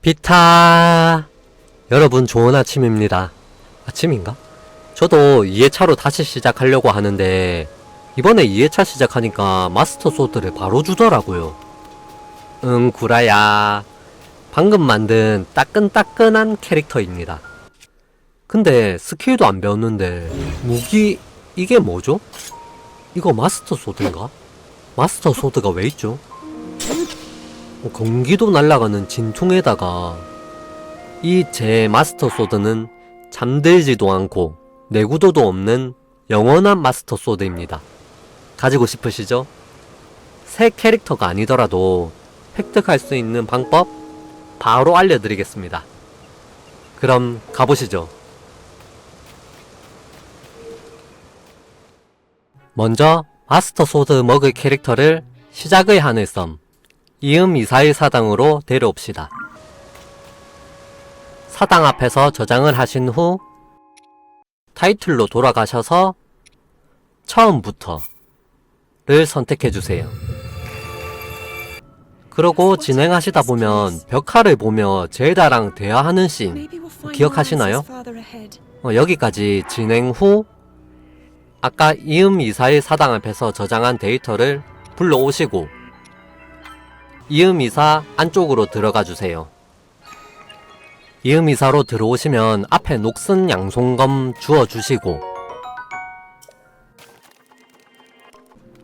비타 여러분 좋은 아침입니다 아침인가? 저도 2회차로 다시 시작하려고 하는데 이번에 2회차 시작하니까 마스터 소드를 바로 주더라고요 응 구라야 방금 만든 따끈따끈한 캐릭터입니다 근데 스킬도 안 배웠는데 무기 이게 뭐죠? 이거 마스터 소드인가? 마스터 소드가 왜 있죠? 어, 공기도 날아가는 진퉁에다가 이 제 마스터 소드는 잠들지도 않고 내구도도 없는 영원한 마스터 소드입니다. 가지고 싶으시죠? 새 캐릭터가 아니더라도 획득할 수 있는 방법 바로 알려드리겠습니다. 그럼 가보시죠. 먼저 마스터 소드 먹을 캐릭터를 시작의 하늘섬 이음 이사일 사당으로 데려옵시다. 사당 앞에서 저장을 하신 후 타이틀로 돌아가셔서 처음부터를 선택해 주세요. 그러고 진행하시다 보면 벽화를 보며 젤다랑 대화하는 씬 기억하시나요? 어, 여기까지 진행 후 아까 이음 이사일 사당 앞에서 저장한 데이터를 불러오시고 이음 이사 안쪽으로 들어가 주세요. 이음 이사로 들어오시면 앞에 녹슨 양손검 주워 주시고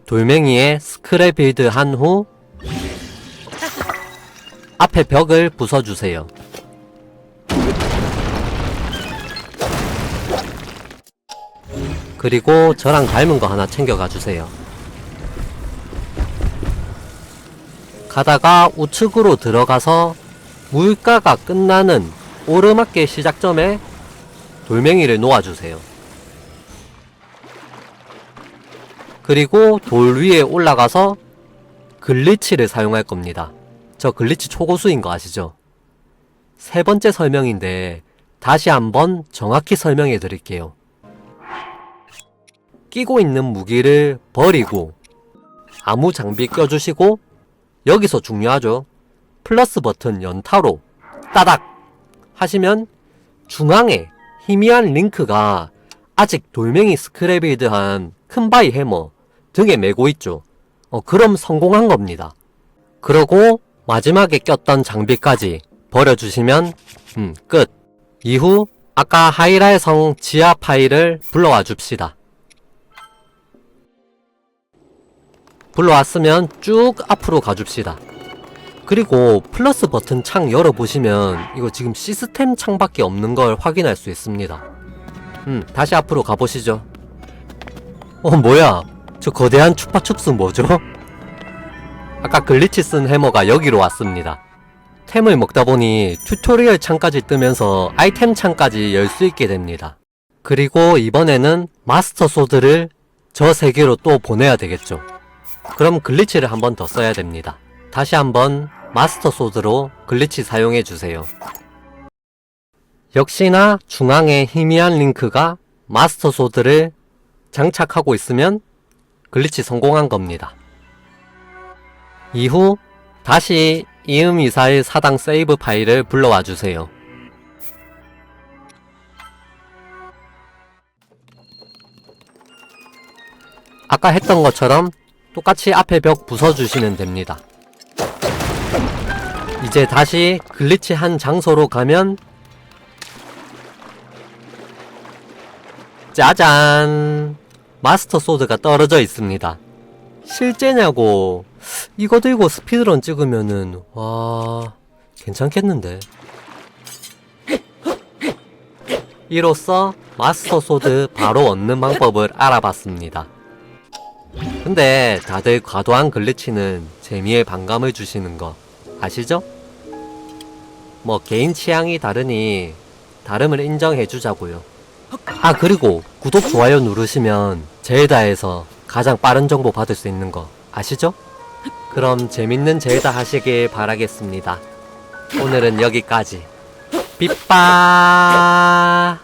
돌멩이에 스크랩 빌드 한 후 앞에 벽을 부숴 주세요. 그리고 저랑 닮은 거 하나 챙겨가 주세요. 가다가 우측으로 들어가서 물가가 끝나는 오르막길 시작점에 돌멩이를 놓아주세요. 그리고 돌 위에 올라가서 글리치를 사용할 겁니다. 저 글리치 초고수인 거 아시죠? 세 번째 설명인데 다시 한번 정확히 설명해 드릴게요. 끼고 있는 무기를 버리고 아무 장비 껴주시고 여기서 중요하죠. 플러스 버튼 연타로 따닥 하시면 중앙에 희미한 링크가 아직 돌멩이 스크래빌드한 큰바위 해머 등에 메고 있죠. 어, 그럼 성공한 겁니다. 그러고 마지막에 꼈던 장비까지 버려주시면 음, 끝. 이후 아까 하이라의 성 지하 파일을 불러와 줍시다. 불러왔으면 쭉 앞으로 가줍시다. 그리고 플러스 버튼 창 열어보시면 이거 지금 시스템 창밖에 없는 걸 확인할 수 있습니다. 음, 다시 앞으로 가보시죠. 어, 뭐야? 저 거대한 추파춥스 뭐죠? 아까 글리치 쓴 해머가 여기로 왔습니다. 템을 먹다 보니 튜토리얼 창까지 뜨면서 아이템 창까지 열 수 있게 됩니다. 그리고 이번에는 마스터 소드를 저 세계로 또 보내야 되겠죠. 그럼 글리치를 한 번 더 써야 됩니다. 다시 한번 마스터 소드로 글리치 사용해 주세요. 역시나 중앙에 희미한 링크가 마스터 소드를 장착하고 있으면 글리치 성공한 겁니다. 이후 다시 이음 이사일 사당 세이브 파일을 불러와 주세요. 아까 했던 것처럼 똑같이 앞에 벽 부숴주시면 됩니다. 이제 다시 글리치 한 장소로 가면 짜잔! 마스터 소드가 떨어져 있습니다. 실제냐고 이거 들고 스피드런 찍으면은 와 괜찮겠는데 이로써 마스터 소드 바로 얻는 방법을 알아봤습니다. 근데 다들 과도한 글리치는 재미에 반감을 주시는 거 아시죠? 뭐 개인 취향이 다르니 다름을 인정해 주자고요. 아 그리고 구독 좋아요 누르시면 젤다에서 가장 빠른 정보 받을 수 있는 거 아시죠? 그럼 재밌는 젤다 하시길 바라겠습니다. 오늘은 여기까지. 빗바